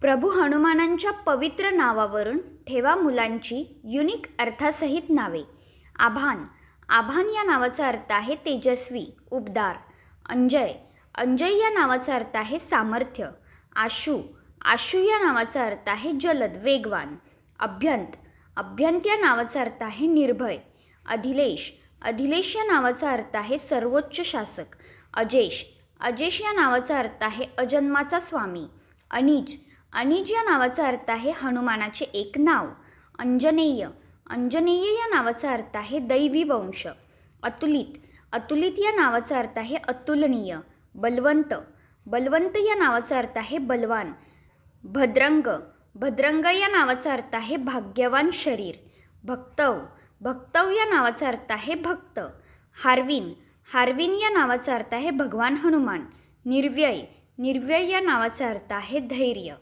प्रभू हनुमानांच्या पवित्र नावावरून ठेवा मुलांची युनिक अर्थासहित नावे. आभान. आभान या नावाचा अर्थ आहे तेजस्वी उबदार. अंजय. अंजय या नावाचा अर्थ आहे सामर्थ्य. आशू. आशू या नावाचा अर्थ आहे जलद वेगवान. अभ्यंत. अभ्यंत या नावाचा अर्थ आहे निर्भय. अधिलेश अधिलेश या नावाचा अर्थ आहे सर्वोच्च शासक. अजेश. अजेश या नावाचा अर्थ आहे अजन्माचा स्वामी. अनिज अनिज या नावाचा अर्थ आहे हनुमानाचे एक नाव. अंजनेय. अंजनेय या नावाचा अर्थ आहे दैवी वंश. अतुलित. अतुलित या नावाचा अर्थ आहे अतुलनीय. बलवंत. बलवंत या नावाचा अर्थ आहे बलवान. भद्रंग. भद्रंग या नावाचा अर्थ आहे भाग्यवान शरीर. भक्तव. भक्तव या नावाचा अर्थ आहे भक्त. हार्विन. हार्विन या नावाचा अर्थ आहे भगवान हनुमान. निर्व्यय. निर्व्यय या नावाचा अर्थ आहे धैर्य.